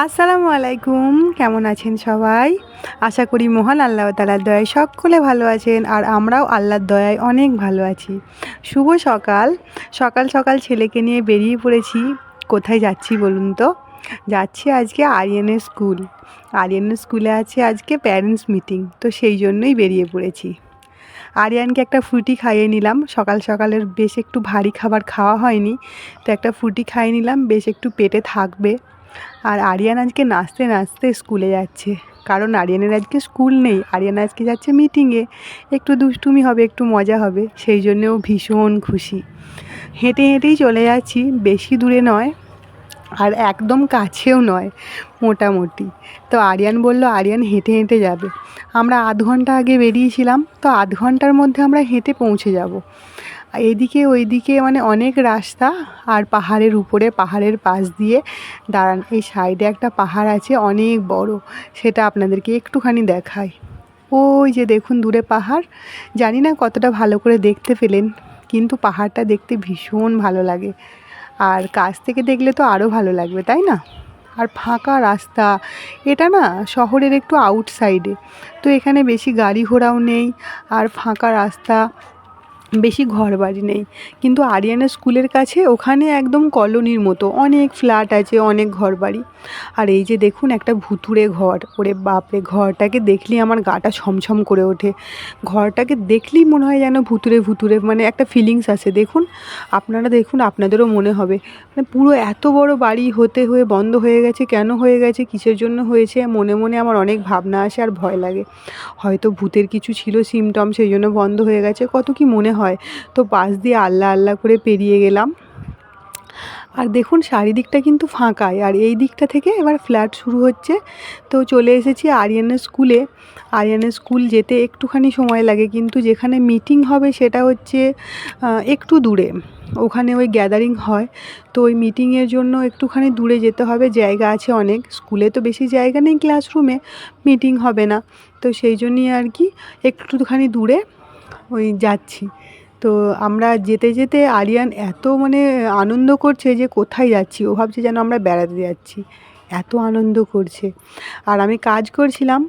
আসসালামু আলাইকুম, কেমন আছেন সবাই? আশা করি মহান আল্লাহ তালার দয়ায় সকলে ভালো আছেন আর আমরাও আল্লাহর দয়ায় অনেক ভালো আছি। শুভ সকাল। সকাল সকাল ছেলেকে নিয়ে বেরিয়ে পড়েছি। কোথায় যাচ্ছি বলুন তো? যাচ্ছি আজকে আরিয়ানের স্কুল। আরিয়ানের স্কুলে আছে আজকে প্যারেন্টস মিটিং, তো সেই জন্যই বেরিয়ে পড়েছি। আরিয়ানকে একটা ফ্রুটি খাইয়ে নিলাম। সকাল সকালের বেশ একটু ভারী খাবার খাওয়া হয়নি, তো একটা ফ্রুটি খাইয়ে নিলাম। বেশ একটু পেটে থাকবে। আর আরিয়ান আজকে নাচতে নাচতে স্কুলে যাচ্ছে। কারণ আরিয়ানের আজকে স্কুল নেই। আরিয়ান আজকে যাচ্ছে মিটিংয়ে একটু দুষ্টুমি হবে, একটু মজা হবে। সেই জন্যেও ভীষণ খুশি। হেঁটে হেঁটেই চলে যাচ্ছি। বেশি দূরে নয়, আর একদম কাছেও নয়, মোটামুটি। তো আরিয়ান বলল, আরিয়ান, হেঁটে হেঁটে যাবে। আমরা আধ ঘণ্টা আগে বেরিয়েছিলাম। তো আধ ঘণ্টার মধ্যে আমরা হেঁটে পৌঁছে যাব। এদিকে ওইদিকে মানে অনেক রাস্তা আর পাহাড়ের উপরে, পাহাড়ের পাশ দিয়ে দাঁড়ান। এই সাইডে একটা পাহাড় আছে, অনেক বড়। সেটা আপনাদেরকে একটুখানি দেখায় ওই যে দেখুন দূরে পাহাড়। জানি না কতটা ভালো করে দেখতে পেলেন, কিন্তু পাহাড়টা দেখতে ভীষণ ভালো লাগে। আর কাছ থেকে দেখলে তো আরও ভালো লাগবে, তাই না? আর ফাঁকা রাস্তা, এটা না শহরের একটু আউটসাইডে তো এখানে বেশি গাড়ি ঘোড়াও নেই, আর ফাঁকা রাস্তা বেশি ঘর বাড়ি নেই। কিন্তু আরিয়ানা স্কুলের কাছে ওখানে একদম কলোনির মতো, অনেক ফ্ল্যাট আছে, অনেক ঘর বাড়ি আর এই যে দেখুন একটা ভুতুড়ে ঘর, ওরে বাপরে, ঘরটাকে দেখলেই আমার গাটা ছমছম করে ওঠে। ঘরটাকে দেখলেই মনে হয় যেন ভুতুরে ভুতুরে মানে একটা ফিলিংস আসে। দেখুন, আপনারা দেখুন, আপনাদেরও মনে হবে। মানে পুরো এত বড় বাড়ি হতে হয়ে বন্ধ হয়ে গেছে, কেন হয়ে গেছে, কিসের জন্য হয়েছে, মনে মনে আমার অনেক ভাবনা আসে আর ভয় লাগে। হয়তো ভূতের কিছু ছিল সিমটম সেই জন্য বন্ধ হয়ে গেছে, কত কি মনে হয়। তো পাশ দিয়ে আল্লাহ আল্লাহ করে পেরিয়ে গেলাম। আর দেখুন চারিদিকটা কিন্তু ফাঁকাই। আর এই দিকটা থেকে এবার ফ্ল্যাট শুরু হচ্ছে। তো চলে এসেছি আরিয়ানের স্কুলে আরিয়ানের স্কুল যেতে একটুখানি সময় লাগে। কিন্তু যেখানে মিটিং হবে সেটা হচ্ছে একটু দূরে। ওখানে ওই গ্যাদারিং হয়। তো ওই মিটিংয়ের জন্য একটুখানি দূরে যেতে হবে। জায়গা আছে অনেক। স্কুলে তো বেশি জায়গা নেই ক্লাসরুমে মিটিং হবে না। তো সেই জন্যই আর কি একটুখানি দূরে ওই যাচ্ছি। তো আমরা যেতে যেতে আরিয়ান এত মানে আনন্দ করছে যে কোথায় যাচ্ছি? ও ভাবছে যেন আমরা বেড়াতে যাচ্ছি। এত আনন্দ করছে। আর আমি কাজ করছিলাম।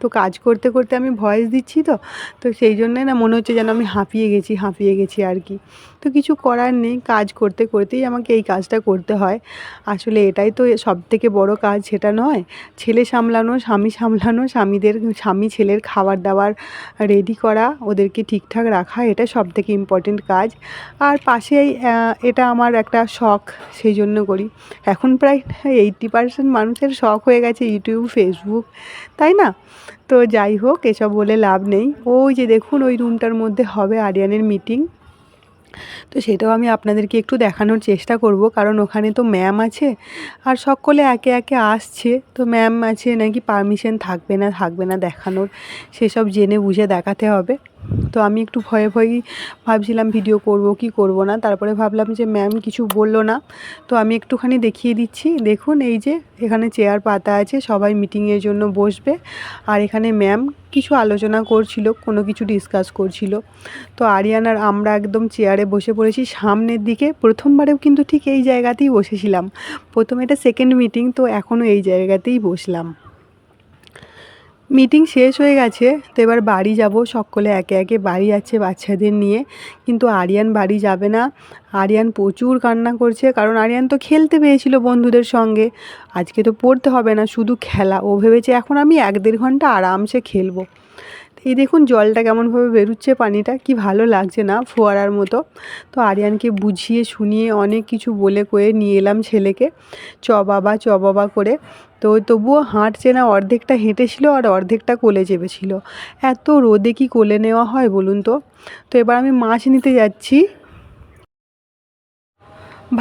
তো কাজ করতে করতে আমি ভয়েস দিচ্ছি তো। তো সেই জন্যে না মনে হচ্ছে যেন আমি হাঁপিয়ে গেছি হাঁপিয়ে গেছি আর কি। তো কিছু করার নেই, কাজ করতে করতেই আমাকে এই কাজটা করতে হয়। আসলে এটাই তো সব থেকে বড় কাজ, সেটা নয়। ছেলে সামলানো, স্বামী সামলানো, স্বামীদের, স্বামী ছেলের খাবার দাবার রেডি করা, ওদেরকে ঠিকঠাক রাখা এটা সব থেকে ইম্পর্টেন্ট কাজ। আর পাশেই এটা আমার একটা শখ সেই জন্য করি। এখন প্রায় এইট্টি পার্সেন্ট মানুষের শখ হয়ে গেছে ইউটিউব ফেসবুক তাই না? তো যাই হোক, এসব বলে লাভ নেই। ওই যে দেখুন, ওই রুমটার মধ্যে হবে আরিয়ানের মিটিং তো সেটাও আমি আপনাদেরকে একটু দেখানোর চেষ্টা করব, কারণ ওখানে তো ম্যাম আছে আর সকলে একে একে আসছে। তো ম্যাম আছে, নাকি পারমিশন থাকবে না থাকবে না দেখানোর, সেসব জেনে বুঝে দেখাতে হবে। তো আমি একটু ভয়ে ভয়েই ভাবছিলাম ভিডিও করব, কি করব না? তারপরে ভাবলাম যে ম্যাম কিছু বলল না। তো আমি একটুখানি দেখিয়ে দিচ্ছি। দেখুন, এই যে এখানে চেয়ার পাতা আছে, সবাই মিটিংয়ের জন্য বসবে। আর এখানে ম্যাম কিছু আলোচনা করছিল, কোনো কিছু ডিসকাস করছিল। তো আরিয়ান আর আমরা একদম চেয়ারে বসে পড়েছি। সামনের দিকে, প্রথমবারেও কিন্তু ঠিক এই জায়গাতেই বসেছিলাম। প্রথমে এটা সেকেন্ড মিটিং তো এখনও এই জায়গাতেই বসলাম। মিটিং শেষ হয়ে গেছে, তো এবার বাড়ি যাব। সকলে একে একে বাড়ি যাচ্ছে বাচ্চাদের নিয়ে। কিন্তু আরিয়ান বাড়ি যাবে না। আরিয়ান প্রচুর কান্না করছে, কারণ আরিয়ান তো খেলতে পেয়েছিল বন্ধুদের সঙ্গে। আজকে তো পড়তে হবে না, শুধু খেলা। ও ভেবেছে, এখন আমি এক দেড় ঘণ্টা আরামসে খেলব। এই দেখুন জলটা কেমনভাবে বেরোচ্ছে পানিটা, কি ভালো লাগছে না ফোয়ারার মতো। তো আরিয়ানকে বুঝিয়ে শুনিয়ে অনেক কিছু বলে কয়ে নিয়ে এলাম ছেলেকে চ বাবা চ বাবা করে। তো তবুও হাঁটছে না, অর্ধেকটা হেঁটেছিল আর অর্ধেকটা কোলে চেপেছিল। এত রোদে কি কোলে নেওয়া হয় বলুন তো? তো এবার আমি মাছ নিতে যাচ্ছি।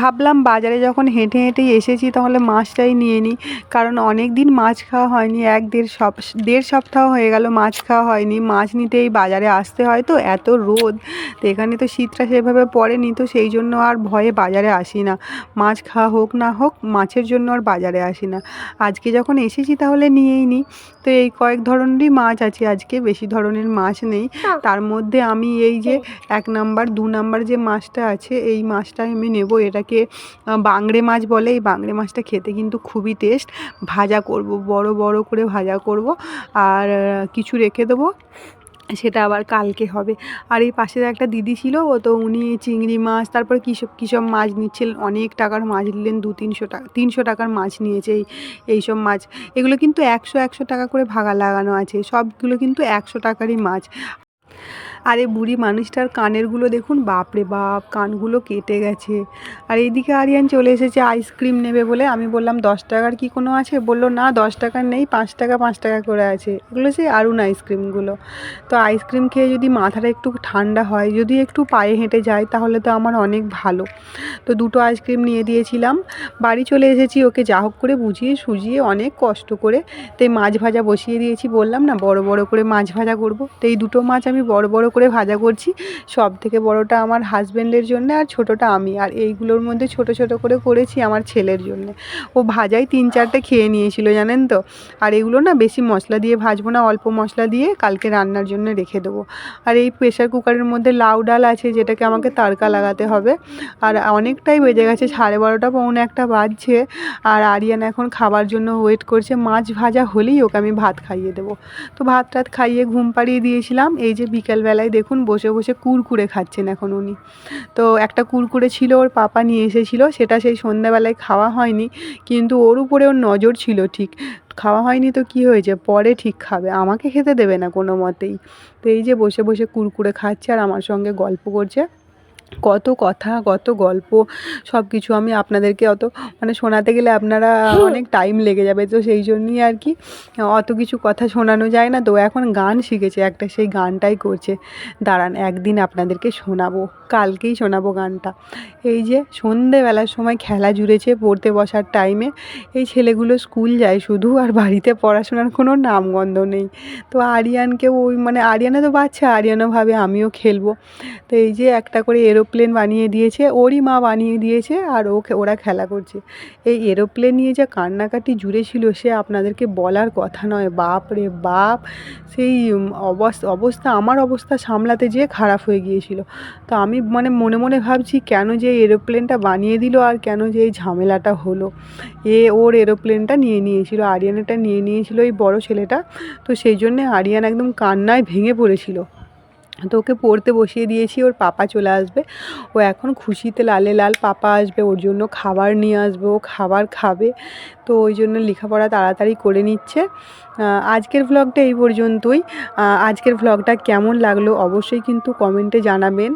ভাবলাম বাজারে যখন হেঁটে হেঁটেই এসেছি তাহলে মাছটাই নিয়ে নিই। কারণ অনেক দিন মাছ খাওয়া হয়নি এক দেড় সপ দেড় সপ্তাহ হয়ে গেল মাছ খাওয়া হয়নি। মাছ নিতেই বাজারে আসতে হয় তো এত রোদ। তো এখানে তো শীতটা সেভাবে পড়েনি তো সেই জন্য আর ভয়ে বাজারে আসি না। মাছ খাওয়া হোক না হোক মাছের জন্য আর বাজারে আসি না। আজকে যখন এসেছি তাহলে নিয়েই নিই। তো এই কয়েক ধরনেরই মাছ আছে আজকে বেশি ধরনের মাছ নেই। তার মধ্যে আমি এই যে এক নাম্বার দু নাম্বার যে মাছটা আছে এই মাছটা আমি নেব। এটা এটাকে বাংড়ে মাছ বলে, এই বাংড়ে মাছটা খেতে কিন্তু খুবই টেস্ট। ভাজা করব, বড় বড় করে ভাজা করব আর কিছু রেখে দেবো, সেটা আবার কালকে হবে। আর এই পাশে একটা দিদি ছিল, ও তো উনি চিংড়ি মাছ, তারপরে কী সব কী সব মাছ নিচ্ছিলেন অনেক টাকার মাছ নিলেন, দু তিনশো টাকা, তিনশো টাকার মাছ নিয়েছে এই, এইসব মাছ। এগুলো কিন্তু একশো একশো টাকা করে ভাগা লাগানো আছে, সবগুলো কিন্তু একশো টাকারই মাছ। আর এই বুড়ি মানুষটার কানেরগুলো দেখুন, বাপরে বাপ, কানগুলো কেটে গেছে। আর এইদিকে আরিয়ান চলে এসেছে, আইসক্রিম নেবে বলে। আমি বললাম, দশ টাকার কি কোনো আছে? বলল, না, দশ টাকার নেই, পাঁচ টাকা পাঁচ টাকা করে আছে। এগুলো সেই আরুন আইসক্রিমগুলো। তো আইসক্রিম খেয়ে যদি মাথাটা একটু ঠান্ডা হয়, যদি একটু পায়ে হেঁটে যায়, তাহলে তো আমার অনেক ভালো। তো দুটো আইসক্রিম নিয়ে দিয়েছিলাম। বাড়ি চলে এসেছি, ওকে যা হোক করে বুঝিয়ে সুজিয়ে অনেক কষ্ট করে তো এই মাছ ভাজা বসিয়ে দিয়েছি। বললাম, না, বড় বড় করে মাছ ভাজা করব। তো এই দুটো মাছ আমি বড় বড় করে ভাজা করছি। সব থেকে বড়টা আমার হাজব্যান্ডের জন্য আর ছোটোটা আমি। আর এইগুলোর মধ্যে ছোট ছোট করে করেছি আমার ছেলের জন্য। ও ভাজাই তিন চারটে খেয়ে নিয়েছিল, জানেন তো? আর এগুলো না বেশি মশলা দিয়ে ভাজবো না, অল্প মশলা দিয়ে কালকে রান্নার জন্য রেখে দেবো। আর এই প্রেশার কুকারের মধ্যে লাউ ডাল আছে, যেটাকে আমাকে তাড়কা লাগাতে হবে। আর অনেকটাই বেজে গেছে, সাড়ে বারোটা পৌনে একটা বাজছে। আর আরিয়ান এখন খাবার জন্য ওয়েট করছে, মাছ ভাজা হলেই ওকে আমি ভাত খাইয়ে দেবো। তো ভাত টাত খাইয়ে ঘুম পাড়িয়ে দিয়েছিলাম। এই যে বিকেলবেলায় দেখুন বসে বসে কুরকুরে খাচ্ছেন এখন উনি। তো একটা কুরকুরে ছিল ওর পাপা নিয়ে এসেছিল, সেটা সেই সন্ধ্যাবেলায় খাওয়া হয়নি, কিন্তু ওর উপরে ওর নজর ছিল ঠিক। খাওয়া হয়নি তো কি হয়েছে? পরে ঠিক খাবে, আমাকে খেতে দেবে না কোনো মতেই। তো এই যে বসে বসে কুরকুরে খাচ্ছে আর আমার সঙ্গে গল্প করছে। কত কথা কত গল্প সব কিছু আমি আপনাদেরকে অত মানে শোনাতে গেলে আপনারা অনেক টাইম লেগে যাবে। তো সেই জন্যই আর কি অত কিছু কথা শোনানো যায় না। তো এখন গান শিখেছে একটা সেই গানটাই করছে। দাঁড়ান একদিন আপনাদেরকে শোনাবো। কালকেই শোনাবো গানটা। এই যে সন্ধেবেলার সময় খেলা জুড়েছে পড়তে বসার টাইমে এই ছেলেগুলো স্কুল যায় শুধু আর বাড়িতে পড়াশোনার কোনো নামগন্ধ নেই। তো আরিয়ানকে ওই মানে আরিয়ানা তো বাচ্চা আরিয়ানও ভাবে আমিও খেলব। তো এই যে একটা করে এরোপ্লেন বানিয়ে দিয়েছে, ওরই মা বানিয়ে দিয়েছে আর ও খে- ওরা খেলা করছে। এই এরোপ্লেন নিয়ে যা কান্নাকাটি জুড়ে ছিল সে আপনাদেরকে বলার কথা নয়। বাপ রে বাপ, সেই অবস্থা অবস্থা, আমার অবস্থা সামলাতে যেয়ে খারাপ হয়ে গিয়েছিল। তো আমি মানে মনে মনে ভাবছি, কেন যে এরোপ্লেনটা বানিয়ে দিল আর কেন যে এই ঝামেলাটা হলো? এ ওর এরোপ্লেনটা নিয়ে নিয়েছিল, আরিয়ানাটা নিয়ে নিয়েছিল এই বড় ছেলেটা। তো সেই জন্যে আরিয়ান একদম কান্নায় ভেঙে পড়েছিল। তো ওকে পড়তে বসিয়ে দিয়েছি ওর পাপা চলে আসবে। ও এখন খুশিতে লালে লাল পাপা আসবে ওর জন্য খাবার নিয়ে আসবে ও খাবার খাবে। তো ওই জন্য লেখাপড়া তাড়াতাড়ি করে নিচ্ছে। আজকের ভ্লগটা এই পর্যন্তই। আজকের ভ্লগটা কেমন লাগল অবশ্যই কিন্তু কমেন্টে জানাবেন।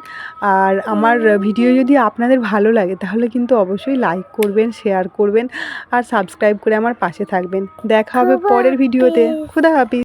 আর আমার ভিডিও যদি আপনাদের ভালো লাগে তাহলে কিন্তু অবশ্যই লাইক করবেন শেয়ার করবেন আর সাবস্ক্রাইব করে আমার পাশে থাকবেন। দেখা হবে পরের ভিডিওতে খুদা হাফিজ।